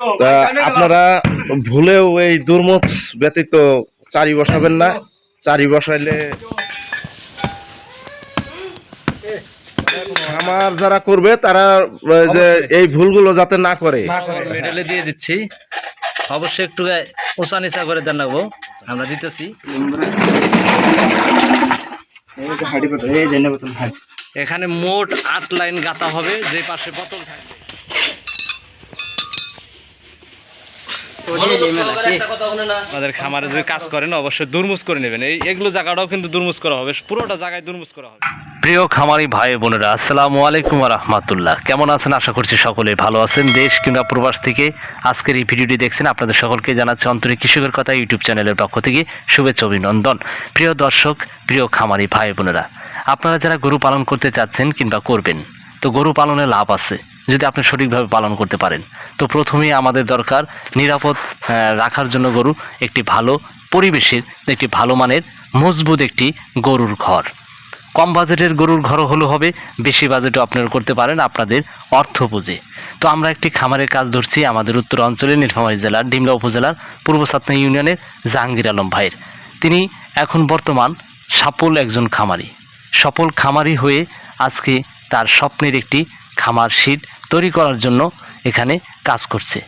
তা আপনারা ভুলেও এই দুর্মত ব্যতীত চারি বসাবেন না। চারি বসাইলে আমার যারা করবে তারা যে এই ভুলগুলো যাতে না করে। মেডেলে দিয়ে দিচ্ছি। অবশ্যই একটু উঁচা নিচা করে দেন রাখব আমরা দিতেছি। এখানে মোট আট লাইন গাতা হবে। যে পাশে বোতল থাকবে। আমাদের খামারে যদি কাজ করেন অবশ্যই দুর্মুজ করে নেবেন। এই এগুলো জায়গাটাও কিন্তু দুর্মুজ করা হবে। পুরোটা জায়গায় দুর্মুজ করা হবে। প্রিয় খামারি ভাই বোনেরা আসসালামু আলাইকুম রহমতুল্লাহ। কেমন আছেন? আশা করছি সকলে ভালো আছেন। দেশ কিংবা প্রবাস থেকে আজকের এই ভিডিওটি দেখছেন আপনাদের সকলকে জানাচ্ছি অন্তরিক কৃষকের কথা ইউটিউব চ্যানেলের পক্ষ থেকে শুভেচ্ছা অভিনন্দন। প্রিয় দর্শক প্রিয় খামারি ভাই বোনেরা আপনারা যারা গরু পালন করতে চাচ্ছেন কিংবা করবেন তো গরু পালনে লাভ আছে। যদি আপনি সঠিকভাবে পালন করতে পারেন। তো প্রথমেই আমাদের দরকার নিরাপদ রাখার জন্য গরু একটি ভালো পরিবেশের, একটি ভালো মানের, মজবুত একটি গরুর ঘর। কম বাজেটের গরুর ঘর হলো হবে, বেশি বাজেটও আপনারা করতে পারেন আপনাদের অর্থ বুঝে। তো আমরা একটি খামারের কাজ ধরছি আমাদের উত্তর অঞ্চলের নীলফামারী জেলার, ডিমলা উপজেলার, পূর্ব সাতনা ইউনিয়নের জাহাঙ্গীর আলম ভাইয়ের। তিনি এখন বর্তমান সাপল একজন খামারি। সফল খামারি হয়ে আজকে তার স্বপ্নের একটি খামার শীট তৈরি করার জন্য এখানে কাজ করছে।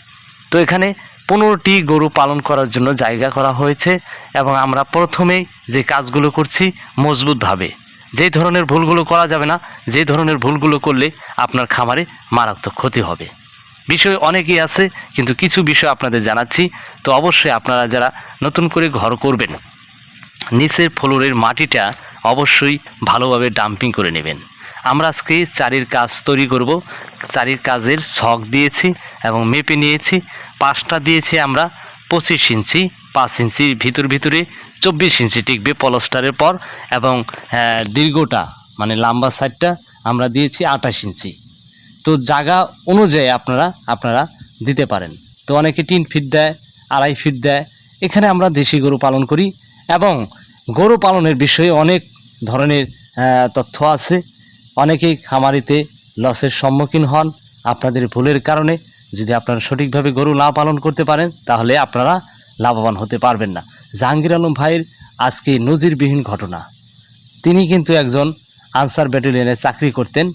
তো এখানে পনেরোটি গরু পালন করার জন্য জায়গা করা হয়েছে এবং আমরা প্রথমেই যে কাজগুলো করছি মজবুতভাবে। যে ধরনের ভুলগুলো করা যাবে না, যে ধরনের ভুলগুলো করলে আপনার খামারে মারাত্মক ক্ষতি হবে। বিষয় অনেকই আছে, কিন্তু কিছু বিষয় আপনাদের জানাচ্ছি। তো অবশ্যই আপনারা যারা নতুন করে ঘর করবেন, নিচের ফ্লোরের মাটিটা অবশ্যই ভালোভাবে ডাম্পিং করে নেবেন। আমরা আজকে চারির কাজ তৈরি করব। চারির কাজের ছক দিয়েছি এবং মেপে নিয়েছি। পাঁচটা দিয়েছি আমরা পঁচিশ ইঞ্চি, পাঁচ ইঞ্চি ভিতর ভিতরে, চব্বিশ ইঞ্চি টিকবে পলস্টারের পর এবং দীর্ঘটা মানে লম্বা সাইডটা আমরা দিয়েছি আঠাশ ইঞ্চি। তো জায়গা অনুযায়ী আপনারা আপনারা দিতে পারেন। তো অনেকে তিন ফিট দেয়, আড়াই ফিট দেয়। এখানে আমরা দেশি গরু পালন করি এবং গরু পালনের বিষয়ে অনেক ধরনের তথ্য আছে। অনেকেই খামারিতে লসের সম্মুখীন হন। আপনাদের ভুলের কারণে যদি আপনারা সঠিকভাবে গরু না পালন করতে পারেন, তাহলে আপনারা লাভবান হতে পারবেন না। জাহাঙ্গীর আলম ভাইয়ের আজকে নজিরবিহীন ঘটনা। তিনি কিন্তু একজন আনসার ব্যাটালিয়নে চাকরি করতেন।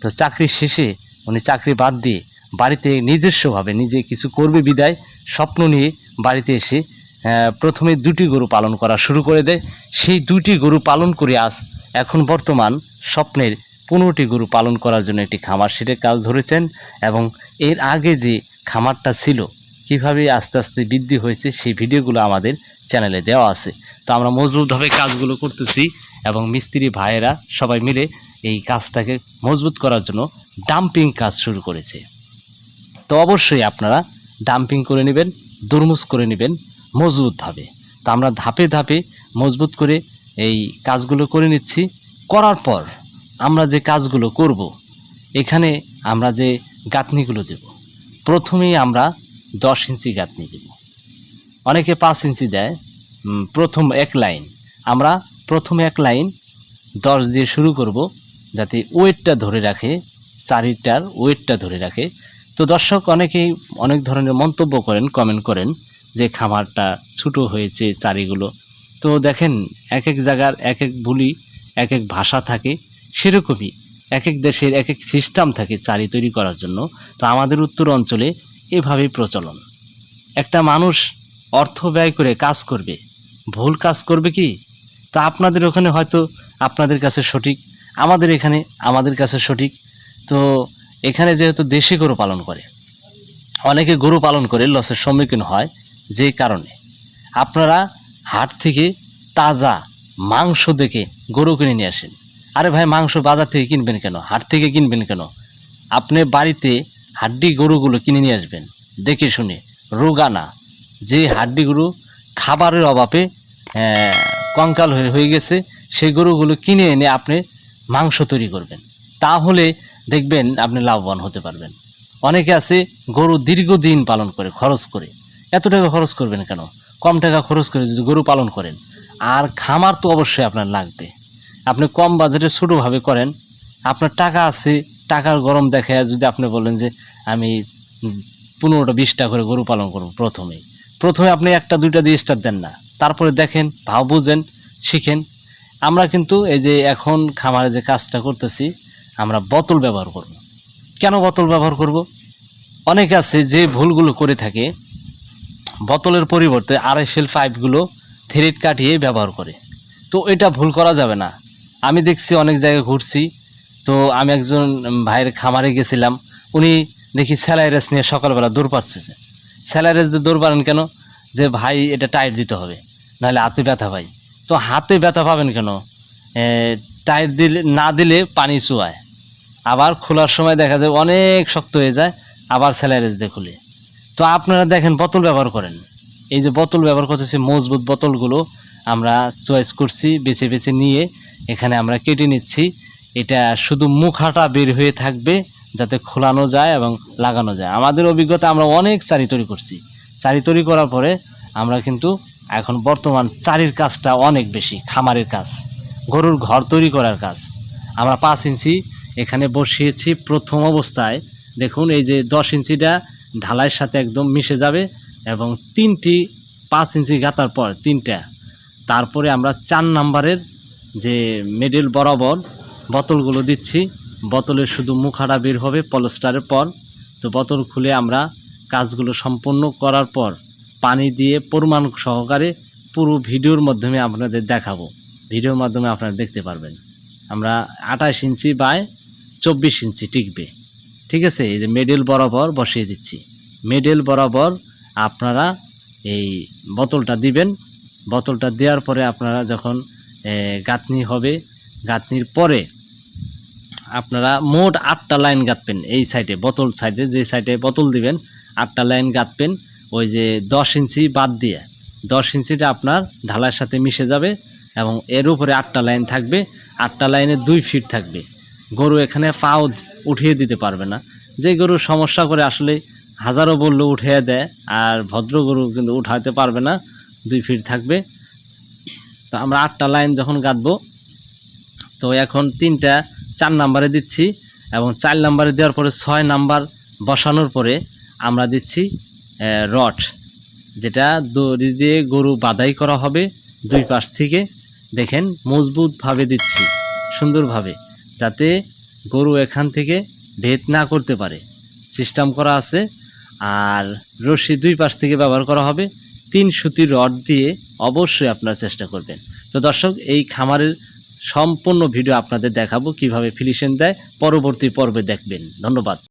তো চাকরি শেষে উনি চাকরি বাদ দিয়ে বাড়িতে নিজস্বভাবে নিজে কিছু করবে বিদায় স্বপ্ন নিয়ে বাড়িতে এসে প্রথমে দুটি গরু পালন করা শুরু করে দেয়। সেই দুটি গরু পালন করে আজ এখন বর্তমান স্বপ্নের পনেরোটি গরু পালন করার জন্য একটি খামার সেটে কাজ ধরেছেন এবং এর আগে যে খামারটা ছিল, কীভাবে আস্তে আস্তে বৃদ্ধি হয়েছে সেই ভিডিওগুলো আমাদের চ্যানেলে দেওয়া আছে। তো আমরা মজবুতভাবে কাজগুলো করতেছি এবং মিস্ত্রি ভাইয়েরা সবাই মিলে এই কাজটাকে মজবুত করার জন্য ডাম্পিং কাজ শুরু করেছে। তো অবশ্যই আপনারা ডাম্পিং করে নেবেন, দুর্মুজ করে নেবেন মজবুতভাবে। তো আমরা ধাপে ধাপে মজবুত করে এই কাজগুলো করে নিচ্ছি। করার পর আমরা যে কাজগুলো করব, এখানে আমরা যে গাঁথনিগুলো দেব। প্রথমেই আমরা দশ ইঞ্চি গাঁথনি দেব। অনেকে পাঁচ ইঞ্চি দেয় প্রথম এক লাইন। আমরা প্রথম এক লাইন দশ দিয়ে শুরু করব, যাতে ওয়েটটা ধরে রাখে, চারিটার ওয়েটটা ধরে রাখে। তো দর্শক, অনেকেই অনেক ধরনের মন্তব্য করেন কমেন্ট করেন যে খামারটা ছোটো হয়েছে চারিগুলো। তো দেখেন, এক এক জায়গার এক এক বুলি, এক এক ভাষা থাকে। সেরকমই এক এক দেশের এক এক সিস্টেম থাকে চারি তৈরি করার জন্য। তো আমাদের উত্তর অঞ্চলে এভাবেই প্রচলন। একটা মানুষ অর্থ ব্যয় করে কাজ করবে, ভুল কাজ করবে কি? তা আপনাদের ওখানে হয়তো আপনাদের কাছে সঠিক, আমাদের এখানে আমাদের কাছে সঠিক। তো এখানে যেহেতু দেশি গরু পালন করে, অনেকে গরু পালন করে, লসের সম্মুখীন হয় যে কারণে। আপনারা হাট থেকে তাজা মাংস দেখে গরু কিনে নিয়ে আসেন। আরে ভাই, মাংস বাজার থেকে কিনবেন কেন? হাট থেকে কিনবেন কেন? আপনি বাড়িতে হাড্ডি গরুগুলো কিনে নিয়ে আসবেন। দেখে শুনে। রোগানা। যে হাড্ডি গরু খাবারের অভাবে কঙ্কাল হয়ে হয়ে গেছে, সেই গরুগুলো কিনে এনে আপনি মাংস তৈরি করবেন। তাহলে দেখবেন আপনি লাভবান হতে পারবেন। অনেকে আছে, গরু দীর্ঘদিন পালন করে, খরচ করে। এত টাকা খরচ করবেন কেন? কম টাকা খরচ করে যদি গরু পালন করেন। আর খামার তো অবশ্যই আপনার লাগবে। আপনি কম বাজেটে ছোটোভাবে করেন, আপনার টাকা আছে, টাকার গরম দেখে যদি আপনি বলেন যে আমি পনেরোটা, বিশটা করে গরু পালন করুন প্রথমেই। প্রথমে আপনি একটা, দুইটা দিয়ে স্টার্ট দেন না। তারপরে দেখেন ভাব বুঝেন, শিখেন। আমরা কিন্তু এই যে এখন খামারে যে কাজটা করতেছি, আমরা বোতল ব্যবহার করব। কেন বোতল ব্যবহার করব? অনেকে আছে যে ভুলগুলো করে থাকে, বোতলের পরিবর্তে আড়াইশেল পাইপগুলো থ্রেড কাটিয়ে ব্যবহার করে। তো এটা ভুল করা যাবে না। আমি দেখছি অনেক জায়গায় ঘুরছি। তো আমি একজন ভাইয়ের খামারে গেছিলাম। উনি দেখি স্যালাই রেস নিয়ে সকালবেলা দৌড় পাচ্ছে স্যালাই রেস দিয়ে দৌড় পারেন কেন? যে ভাই, এটা টাইট দিতে হবে, নাহলে হাতে ব্যথা পাই তো হাতে ব্যথা পাবেন কেন? টাইট দিলে, না দিলে পানি চুয়ায়। আবার খোলার সময় দেখা যায় অনেক শক্ত হয়ে যায়, আবার স্যালাই রেস দিয়ে খুলে। তো আপনারা দেখেন, বোতল ব্যবহার করেন। এই যে বোতল ব্যবহার করতেছি, মজবুত বোতলগুলো আমরা চয়েস করছি, বেছে বেছে নিয়ে এখানে আমরা কেটে নিচ্ছি। এটা শুধু মুখাটা বের হয়ে থাকবে যাতে খোলানো যায় এবং লাগানো যায়। আমাদের অভিজ্ঞতা আমরা অনেক চারি তৈরি করছি। চারি তৈরি করার পরে আমরা কিন্তু এখন বর্তমান চারির কাজটা অনেক বেশি, খামারের কাজ, গরুর ঘর তৈরি করার কাজ। আমরা পাঁচ ইঞ্চি এখানে বসিয়েছি প্রথম অবস্থায়। দেখুন, এই যে দশ ইঞ্চিটা ঢালাইয়ের সাথে একদম মিশে যাবে এবং তিনটি পাঁচ ইঞ্চি গাতার পর তিনটা। তারপরে আমরা চার নাম্বারের যে মিডল বরাবর বোতলগুলো দিচ্ছি। বোতলের শুধু মুখাটা বের হবে পলস্টারের পর। তো বোতল খুলে আমরা কাজগুলো সম্পূর্ণ করার পর পানি দিয়ে পরিমাণ সহকারে পুরো ভিডিওর মাধ্যমে আপনাদের দেখাবো। ভিডিওর মাধ্যমে আপনারা দেখতে পারবেন। আমরা আঠাশ ইঞ্চি বাই চব্বিশ ইঞ্চি টিকবে। ঠিক আছে? এই যে মেডেল বরাবর বসিয়ে দিচ্ছি। মেডেল বরাবর আপনারা এই বোতলটা দিবেন। বোতলটা দেওয়ার পরে আপনারা যখন গাঁথনি হবে। গাঁথনির পরে আপনারা মোট আটটা লাইন গাঁথবেন এই সাইডে, বোতল সাইডে, যে সাইডে বোতল দিবেন, আটটা লাইন গাঁথবেন, ওই যে দশ ইঞ্চি বাদ দিয়ে। দশ ইঞ্চিটা আপনার ঢালার সাথে মিশে যাবে এবং এর উপরে আটটা লাইন থাকবে। আটটা লাইনে দুই ফিট থাকবে। গরু এখানে পাও উঠিয়ে দিতে পারবে না। যে গরু সমস্যা করে আসলে হাজারো বললেও উঠিয়ে দেয়, আর ভদ্র গরু কিন্তু উঠাতে পারবে না। দুই ফিট থাকবে। তো আমরা আটটা লাইন যখন গাঁথবো, তো এখন তিনটা, চার নাম্বারে দিচ্ছি এবং চার নাম্বারে দেওয়ার পরে ছয় নাম্বার বসানোর পরে আমরা দিচ্ছি রড, যেটা দড়ি দিয়ে গরু বাদাই করা হবে দুই পাশ থেকে। দেখেন, মজবুতভাবে দিচ্ছি, সুন্দরভাবে, যাতে গরু এখান থেকে ভেদ না করতে পারে। সিস্টেম করা আছে, আর রশি দুই পাশ থেকে ব্যবহার করা হবে। তিন সুতির রড দিয়ে অবশ্যই আপনারা চেষ্টা করবেন। তো দর্শক, এই খামারের সম্পূর্ণ ভিডিও আপনাদের দেখাবো কীভাবে ফিলিশন দেয়। পরবর্তী পর্বে দেখবেন। ধন্যবাদ।